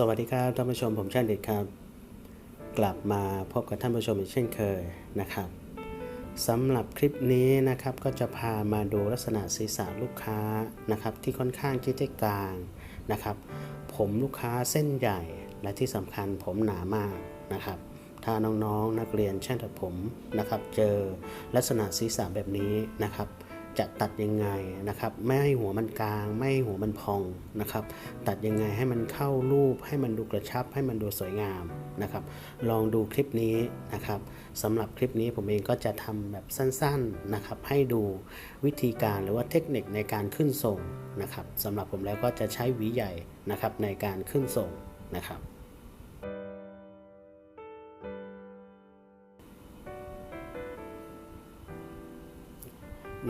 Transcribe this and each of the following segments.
สวัสดีครับท่านผู้ชมผมชาญเด็ดครับ กลับมาพบกับท่านผู้ชมอีกเช่นเคยนะครับสำหรับคลิปนี้นะครับก็จะพามาดูลักษณะศีรษะลูกค้านะครับที่ค่อนข้างที่จะกลางนะครับ ผมลูกค้าเส้นใหญ่และที่สำคัญผมหนามากนะครับ ถ้าน้องๆนักเรียนช่างตัดผมนะครับ เจอลักษณะศีรษะแบบนี้นะครับ จะตัดยังไงนะครับ ไม่ให้หัวมันกลาง ไม่ให้หัวมันพองนะครับ ตัดยังไงให้มันเข้ารูป ให้มันดูกระชับ ให้มันดูสวยงามนะครับ ลองดูคลิปนี้นะครับสำหรับคลิปนี้ผมเองก็จะทำแบบสั้นๆนะครับ ให้ดูวิธีการหรือว่าเทคนิคในการขึ้นทรงนะครับสำหรับผมแล้วก็จะใช้หวีใหญ่นะครับในการขึ้นทรงนะครับ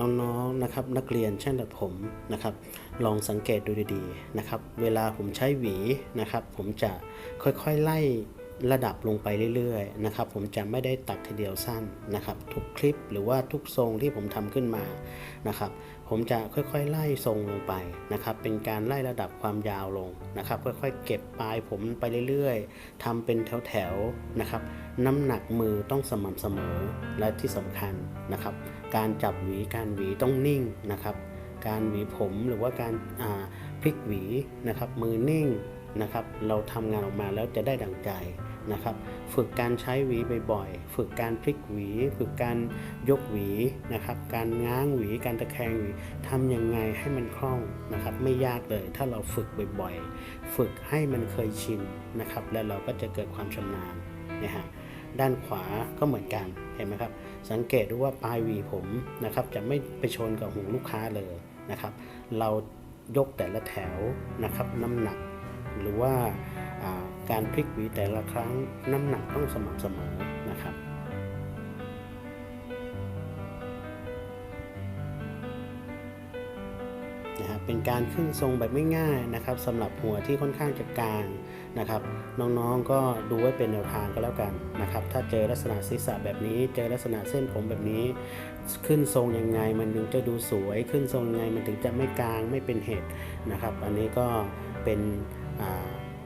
น้องๆนะครับนักเรียนช่างตัดผมนะครับ ลองสังเกตดูดีๆนะครับ เวลาผมใช้หวีนะครับ ผมจะค่อยๆไล่ ระดับลงไปเรื่อยๆนะครับผมจะไม่ได้ตัดทีเดียวสั้นนะครับทุกคลิปหรือว่าทุกทรงที่ผมทำขึ้นมานะครับผมจะค่อยๆไล่ทรงลงไปนะครับเป็นการไล่ระดับความยาวลงนะครับค่อยๆเก็บปลายผมไปเรื่อยๆทำเป็นแถวๆนะครับน้ำหนักมือต้องสม่ำเสมอและที่สำคัญนะครับการจับหวีการหวีต้องนิ่งนะครับการหวีผมหรือว่าการพลิกหวีนะครับมือนิ่ง นะครับ เราทำงานออกมาแล้วจะได้ดังใจนะครับ ฝึกการใช้หวีบ่อยๆ ฝึกการพลิกหวี ฝึกการยกหวีนะครับ การง้างหวี การตะแคงหวีทำยังไงให้มันคล่องนะครับ ไม่ยากเลย ถ้าเราฝึกบ่อยๆ ฝึกให้มันเคยชินนะครับ แล้วเราก็จะเกิดความชำนาญนะฮะด้านขวาก็เหมือนกันเห็นไหมครับ สังเกตดูว่าปลายหวีผมนะครับ จะไม่ไปชนกับหูลูกค้าเลยนะครับ เรายกแต่ละแถวนะครับ น้ำหนัก หรือว่าการพลิกหวีแต่ละครั้งน้ำหนักต้องสม่ำเสมอนะครับนะครับเป็นการขึ้นทรงแบบไม่ง่ายนะครับสำหรับหัวที่ค่อนข้างจะกลางนะครับ น้องๆก็ดูไว้เป็นแนวทางก็แล้วกันนะครับ ถ้าเจอลักษณะศีรษะแบบนี้ เจอลักษณะเส้นผมแบบนี้ ขึ้นทรงยังไงมันถึงจะดูสวย ขึ้นทรงยังไงมันถึงจะไม่กลางไม่เป็นเหตุนะครับ อันนี้ก็เป็น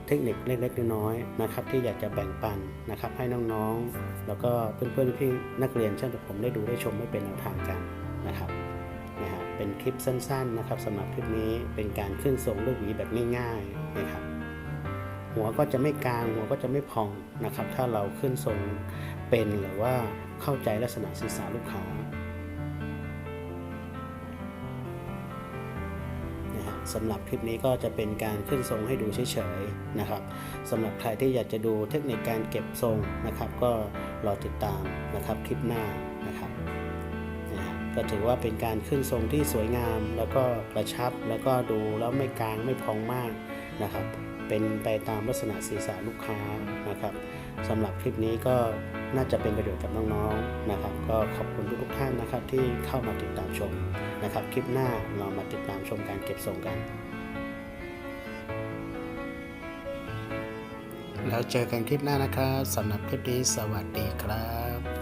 เทคนิคเล็กๆน้อยๆนะครับที่อยากจะแบ่งปันนะครับให้น้องๆ แล้วก็เพื่อนๆพี่นักเรียนช่างตัดผมได้ดูได้ชมไม่เป็นแนวทางกันนะครับนะครับเป็นคลิปสั้นๆนะครับสำหรับคลิปนี้เป็นการขึ้นทรงลูกหวีแบบง่ายๆนะครับหัวก็จะไม่กลางหัวก็จะไม่พองนะครับถ้าเราขึ้นทรงเป็นหรือว่าเข้าใจลักษณะศีรษะลูกค้า สำหรับคลิปนี้ก็จะเป็นการขึ้นทรงให้ดูเฉยๆนะครับสำหรับใครที่อยากจะดูเทคนิคการเก็บทรงนะครับ ก็รอติดตามนะครับคลิปหน้านะครับนะก็ถือว่าเป็นการขึ้นทรงที่สวยงาม แล้วก็กระชับแล้วก็ดูแล้วไม่กลางไม่พองมากนะครับ เป็นไปตามลักษณะศีรษะลูกค้านะครับสำหรับคลิปนี้ก็น่าจะเป็นประโยชน์กับน้องๆนะครับ ก็ขอบคุณทุกๆท่านนะครับที่เข้ามาติดตามชมนะครับ คลิปหน้าเรามาติดตามชมการเก็บทรงกัน แล้วเจอกันคลิปหน้านะครับสำหรับคลิปนี้สวัสดีครับ